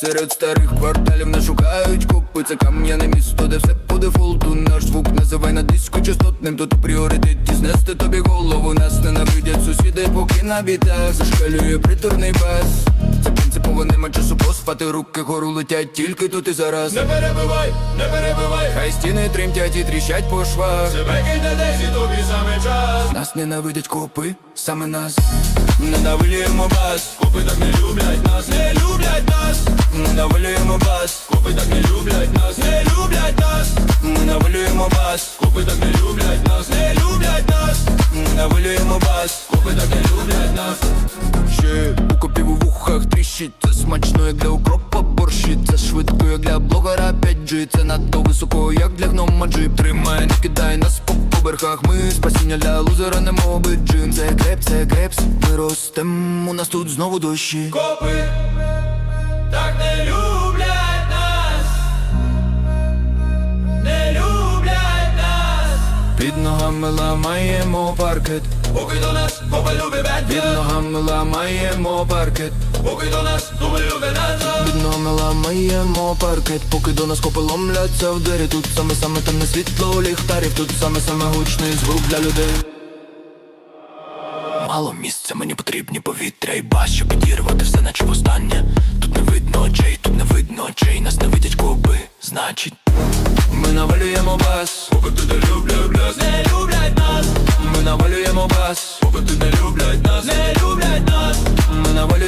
Серед старих кварталів не шукають купи Це кам'яне місто, де все по дефолту. Наш звук називай на диску частотним. Тут у пріоритеті знести тобі голову. Нас ненавидять сусіди, поки на бітах Зашкалює приторний бас. Це принципово нема часу поспати. Руки гору летять тільки тут і зараз. Не перебивай, не перебивай, Хай стіни тремтять і тріщать по швах. Тебе киде десь і тобі саме час. Нас ненавидять копи, саме нас. Ненавидимо бас, Копи бас Копи так не люблять нас. Ще у копів у вухах тріщить. Це смачно, як для укропа борщі. Це швидко, як для блогера 5G Це надто високо, як для гнома джип Тримай, не кидай нас по поверхах. Ми спасіння для лузера, не моби джин. Це крепс, це крепс, ми ростем У нас тут знову дощі. Копи Під ногами ламаємо паркет. Поки до нас копи любить Під ногами ламаємо паркет. Поки до нас любить назад. Під ногами ламаємо паркет. Поки до нас копи ломляться в двері. Тут саме саме темне світло ліхтарів Тут саме саме гучний звук для людей. Мало місця, мені потрібні повітря і бас, щоб підірвати все наче востаннє. Тут не видно очей, тут не видно бас, попити не люблять нас, не люблять нас, ми навалюємо бас, попити не люблять нас, не люблять нас, ми навалюємо